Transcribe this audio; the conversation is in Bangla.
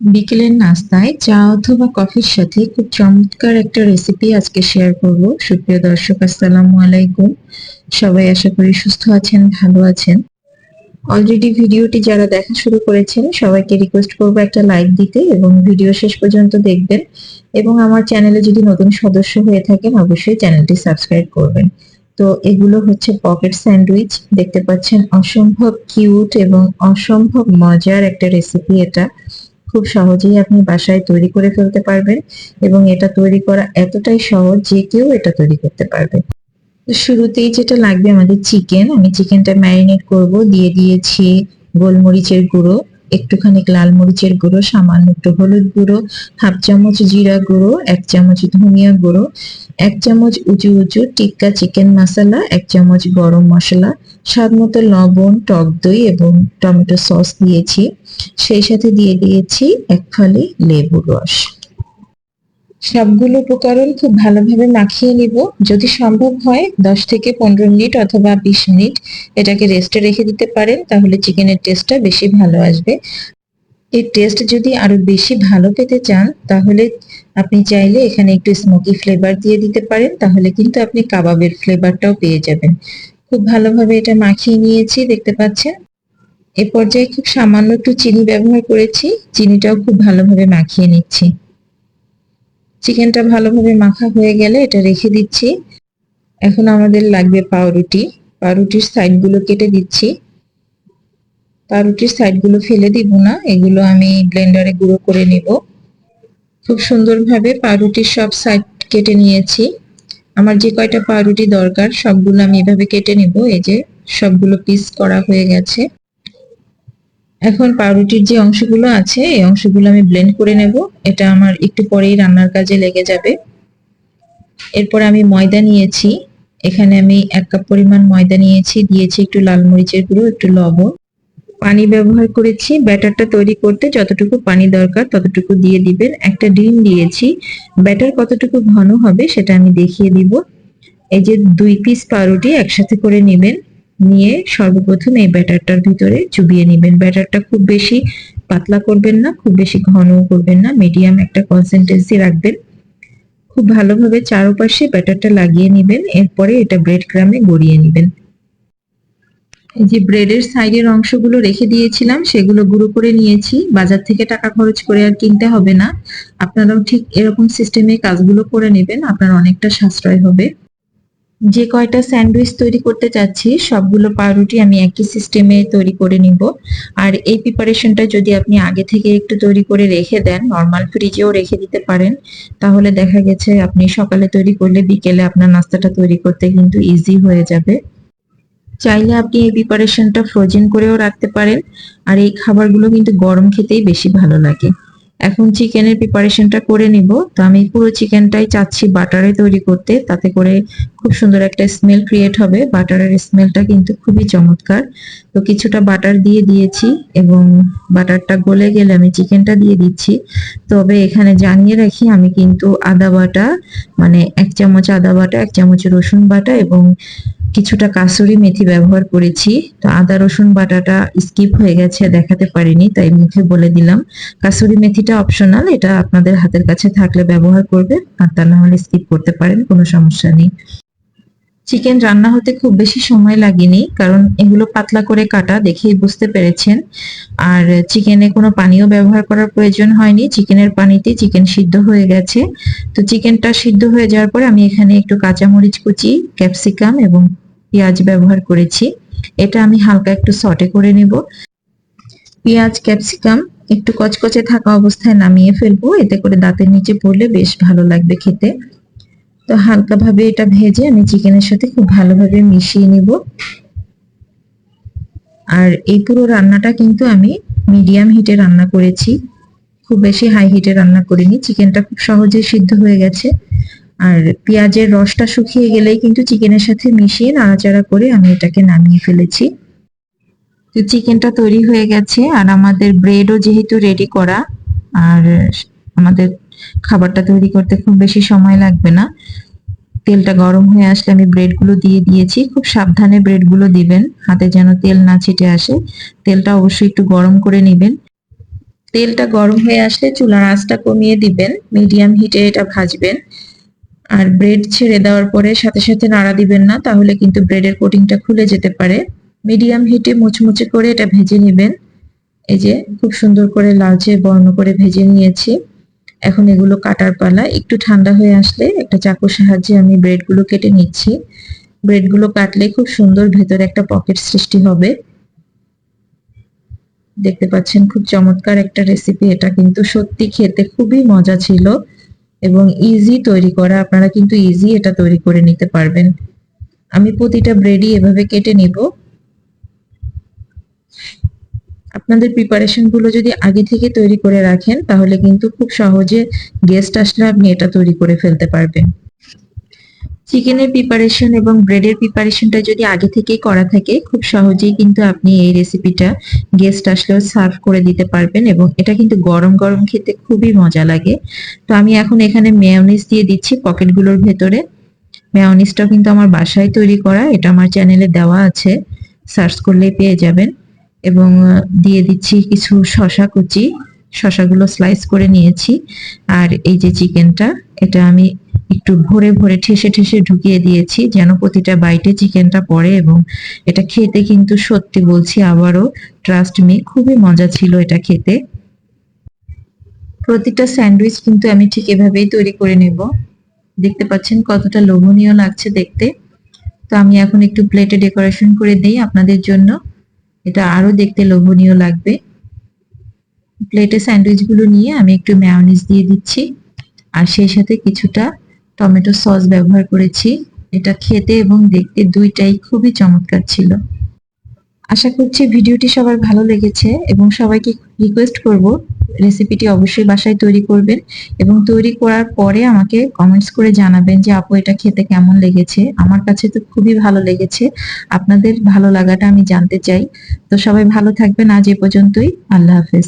বিকেলের নাস্তায় চা অথবা কফির সাথে খুব চমৎকার একটা রেসিপি আজকে শেয়ার করব। সুপ্রিয় দর্শক, আসসালামু আলাইকুম। সবাই আশা করি সুস্থ আছেন, ভালো আছেন। অলরেডি ভিডিওটি যারা দেখা শুরু করেছেন, সবাইকে রিকোয়েস্ট করব একটা লাইক দিতে এবং ভিডিও শেষ পর্যন্ত দেখবেন। এবং আমার চ্যানেলে যদি নতুন সদস্য হয়ে থাকেন, অবশ্যই চ্যানেলটি সাবস্ক্রাইব করবেন। তো এগুলো হচ্ছে পকেট স্যান্ডউইচ দেখতে পাচ্ছেন, অসম্ভব কিউট এবং অসম্ভব মজার একটা রেসিপি এটা। খুব সহজেই আপনি বাসায় তৈরি করে ফেলতে পারবেন এবং এটা তৈরি করা এতটাই সহজ যে কেউ এটা তৈরি করতে পারবে। শুরুতেই যেটা লাগবে আমাদের চিকেন আমি চিকেনটা ম্যারিনেট করব, দিয়ে দিয়েছি গোলমরিচের গুঁড়ো। একটুখানি লাল মরিচের গুঁড়ো, সামান্য একটু হলুদ গুঁড়ো, হাফ চামচ জিরা গুঁড়ো, এক চামচ ধনিয়া গুঁড়ো, এক চামচ উঁচু উঁচু টিক্কা চিকেন মশলা, এক চামচ গরম মশলা, স্বাদ মতো লবণ, টক দই এবং টমেটো সস দিয়েছি। সেই সাথে দিয়ে দিয়েছি এক ফালি লেবুর রস। সবগুলো উপকরণ খুব ভালোভাবে মাখিয়ে নিব। যদি সম্ভব হয়, দশ থেকে পনেরো মিনিট অথবা বিশ মিনিট এটাকে রেস্টে রেখে দিতে পারেন, তাহলে চিকেনের টেস্টটা বেশি ভালো আসবে। এই টেস্ট যদি আরও বেশি ভালো পেতে চান, তাহলে আপনি চাইলে এখানে একটু স্মোকি ফ্লেভার দিয়ে দিতে পারেন, তাহলে কিন্তু আপনি কাবাবের ফ্লেভারটাও পেয়ে যাবেন। খুব ভালোভাবে এটা মাখিয়ে নিয়েছি, দেখতে পাচ্ছেন? এ পর্যায়ে খুব সামান্য একটু চিনি ব্যবহার করেছি, চিনিটাও খুব ভালোভাবে মাখিয়ে নিচ্ছি। চিকেনটা ভালোভাবে মাখা হয়ে গেলে এটা রেখে দিচ্ছি। এখন আমাদের লাগবে পাউরুটি। পাউরুটির সাইডগুলো কেটে দিচ্ছি। পাউরুটির সাইডগুলো ফেলে দিব না, এগুলো আমি ব্লেন্ডারে গুঁড়ো করে নিব। খুব সুন্দরভাবে পাউরুটির সব সাইড কেটে নিয়েছি। আমার যে কয়টা পাউরুটি দরকার, সবগুলো আমি এভাবে কেটে নিব। এই যে সবগুলো পিস করা হয়ে গেছে। এখন পাউরুটির যে অংশগুলো আছে, এই অংশগুলো আমি ব্লেন্ড করে নেব। এটা আমার একটু পরেই রান্নার কাজে লেগে যাবে। এরপর আমি ময়দা নিয়েছি। এখানে আমি এক কাপ পরিমাণ ময়দা নিয়েছি। দিয়েছি একটু লাল মরিচের গুঁড়ো, একটু লবণ। পানি ব্যবহার করেছি। ব্যাটারটা তৈরি করতে যতটুকু পানি দরকার ততটুকু দিয়ে দিবেন। একটা ডিম দিয়েছি। ব্যাটার কতটুকু ঘন হবে সেটা আমি দেখিয়ে দিব। এই যে দুই পিস পাউরুটি একসাথে করে নেবেন। নিয়ে সর্বপ্রথম এই ব্যাটারটার ভিতরে চুবিয়ে নেবেন। ব্যাটারটা খুব বেশি পাতলা করবেন না, খুব বেশি ঘন করবেন না মিডিয়াম একটা কনসিস্টেন্সি রাখবেন। খুব ভালোভাবে চারপাশে ব্যাটারটা লাগিয়ে নেবেন, এরপরে এটা ব্রেড ক্রামে গড়িয়ে নেবেন। যে ব্রেডের সাইডের অংশগুলো রেখে দিয়েছিলাম, সেগুলো গুঁড়ো করে নিয়েছি। বাজার থেকে টাকা খরচ করে আর কিনতে হবে না। আপনারাও ঠিক এরকম সিস্টেমে কাজগুলো করে নেবেন, আপনার অনেকটা সাশ্রয় হবে। যে কয়টা স্যান্ডউইচ তৈরি করতে চাচ্ছি, সবগুলো পাউরুটি আমি একই সিস্টেমে তৈরি করে নিব। আর এই প্রিপারেশনটা যদি আপনি আগে থেকে একটু তৈরি করে রেখে দেন, নর্মাল ফ্রিজেও রেখে দিতে পারেন, তাহলে দেখা গেছে আপনি সকালে তৈরি করলে বিকেলে আপনার নাস্তাটা তৈরি করতে কিন্তু ইজি হয়ে যাবে। চাইলে আপনি এই প্রিপারেশনটা ফ্রোজেন করেও রাখতে পারেন, আর এই খাবারগুলো কিন্তু গরম খেতেই বেশি ভালো লাগে। এখন চিকেনের প্রিপারেশনটা করে নিব। তো আমি পুরো চিকেনটাই চাচ্ছি বাটারে তৈরি করতে। তাতে করে খুব সুন্দর একটা স্মেল ক্রিয়েট হবে। বাটারের স্মেলটা কিন্তু খুবই চমৎকার। তো কিছুটা বাটার দিয়ে দিয়েছি এবং বাটারটা গলে গেলে আমি চিকেনটা দিয়ে দিচ্ছি। তবে এখানে জানিয়ে রাখি, আমি কিন্তু আদা বাটা মানে এক চামচ আদা বাটা, এক চামচ রসুন বাটা এবং কিছুটা কাসুরি মেথি ব্যবহার করেছি। তো আদা, রসুন বাটাটা স্কিপ হয়ে গেছে, দেখাতে পারিনি, তাই মুখে বলে দিলাম। কাসুরি মেথিটা অপশনাল এটা আপনাদের হাতের কাছে থাকলে ব্যবহার করবে আর তা না হলে স্কিপ করতে পারেন, কোনো সমস্যা নেই। চিকেন রান্না হতে খুব বেশি সময় লাগেনি, কারণ এগুলো পাতলা করে কাটা, দেখেই বুঝতে পেরেছেন। আর চিকেনে কোনো পানিও ব্যবহার করার প্রয়োজন হয়নি চিকেনের পানিতে চিকেন সিদ্ধ হয়ে গেছে। তো চিকেনটা সিদ্ধ হয়ে যাওয়ার পরে আমি এখানে একটু কাঁচামরিচ কুচি ক্যাপসিকাম এবং পেঁয়াজ ব্যবহার করেছি। এটা আমি হালকা একটু সটে করে নেব। পেঁয়াজ ক্যাপসিকাম একটু কচকচে থাকা অবস্থায় নামিয়ে ফেলব। এতে করে দাঁতের নিচে পড়লে বেশ ভালো লাগবে খেতে। তো হালকাভাবে এটা ভেজে আমি চিকেনের সাথে খুব ভালোভাবে মিশিয়ে নিব। আর এই পুরো রান্নাটা কিন্তু আমি মিডিয়াম হিটে রান্না করেছি। খুব বেশি হাই হিটে রান্না করিনি। চিকেনটা খুব সহজে সিদ্ধ হয়ে গেছে। আর পেঁয়াজের রসটা শুকিয়ে গেলেই কিন্তু চিকেনের সাথে মিশিয়ে নাড়াচাড়া করে আমি এটাকে নামিয়ে ফেলেছি। তো চিকেনটা তৈরি হয়ে গেছে আর আমাদের ব্রেডও যেহেতু রেডি করা, আর আমাদের খাবারটা তৈরি করতে খুব বেশি সময় লাগবে না, তেলটা গরম হয়ে আসলে আমি ব্রেডগুলো দিয়ে দিয়েছি। খুব সাবধানে ব্রেডগুলো দিবেন, হাতে যেন তেল না ছিটে আসে। তেলটা অবশ্যই একটু গরম করে নেবেন। তেলটা গরম হয়ে আসলে চুলার আঁচটা কমিয়ে দিবেন মিডিয়াম হিটে এটা ভাজবেন। আর ব্রেড ছেড়ে দেওয়ার পরে সাথে সাথে নাড়া দিবেন না, তাহলে কিন্তু ব্রেডের কোটিংটা খুলে যেতে পারে। মিডিয়াম হিটে মুচমুচে করে এটা ভেজে নেবেন। এই যে খুব সুন্দর করে লালচে বর্ণ করে ভেজে নিয়েছি। এখন এগুলো কাটার পালা। একটু ঠান্ডা হয়ে আসলে একটা চাকুর সাহায্যে আমি ব্রেডগুলো কেটে নিচ্ছি। ব্রেডগুলো কাটলে খুব সুন্দর ভেতরে একটা পকেট সৃষ্টি হবে। দেখতে পাচ্ছেন খুব চমৎকার একটা রেসিপি এটা, কিন্তু সত্যি খেতে খুবই মজা ছিল। এবং ইজি তৈরি করা, আপনারা কিন্তু ইজি এটা তৈরি করে নিতে পারবেন। আমি প্রতিটা ব্রেডই এভাবে কেটে নিব। আপনাদের প্রিপারেশনগুলো যদি আগে থেকে তৈরি করে রাখেন, তাহলে কিন্তু খুব সহজে গেস্ট আসলে আপনি এটা তৈরি করে ফেলতে পারবেন। চিকেনের প্রিপারেশন এবং ব্রেডের প্রিপারেশনটা যদি আগে থেকেই করা থাকে, খুব সহজেই কিন্তু আপনি এই রেসিপিটা গেস্ট আসলেও সার্ভ করে দিতে পারবেন এবং এটা কিন্তু গরম গরম খেতে খুবই মজা লাগে। তো আমি এখন এখানে মেয়নিজ দিয়ে দিচ্ছি পকেটগুলোর ভেতরে। মেয়নিজটাও কিন্তু আমার বাসায় তৈরি করা, এটা আমার চ্যানেলে দেওয়া আছে সার্চ করলেই পেয়ে যাবেন। এবং দিয়ে দিচ্ছি কিছু শশা কুচি শশাগুলো স্লাইস করে নিয়েছি। আর এই যে চিকেনটা এটা আমি একটু ভরে ভরে ঠেসে ঠেসে ঢুকিয়ে দিয়েছি, যেন প্রতিটা বাইটে চিকেনটা পড়ে এবং এটা খেতে কিন্তু সত্যি বলছি আবারও ট্রাস্ট মি খুবই মজা ছিল এটা খেতে। প্রতিটা স্যান্ডউইচ কিন্তু আমি ঠিক এভাবেই তৈরি করে নেব। দেখতে পাচ্ছেন কতটা লোভনীয় লাগছে দেখতে। তো আমি এখন একটু প্লেটে ডেকোরেশন করে দিই আপনাদের জন্য। এটা আরও দেখতে লোভনীয় লাগবে। প্লেটে স্যান্ডউইচগুলো নিয়ে আমি একটু ম্যায়োনিজ দিয়ে দিচ্ছি। আর সেই সাথে কিছুটা টমেটো সস ব্যবহার করেছি। এটা খেতে এবং দেখতে দুইটাই খুবই চমৎকার ছিল। আশা করছি ভিডিওটি সবার ভালো লেগেছে এবং সবাইকে রিকোয়েস্ট করব রেসিপিটি অবশ্যই বাসায় তৈরি করবেন এবং তৈরি করার পরে আমাকে কমেন্টস করে জানাবেন যে, আপু, এটা খেতে কেমন লেগেছে? আমার কাছে তো খুবই ভালো লেগেছে। আপনাদের ভালো লাগাটা আমি জানতে চাই। তো সবাই ভালো থাকবেন। আজ এ পর্যন্তই। আল্লাহ হাফেজ।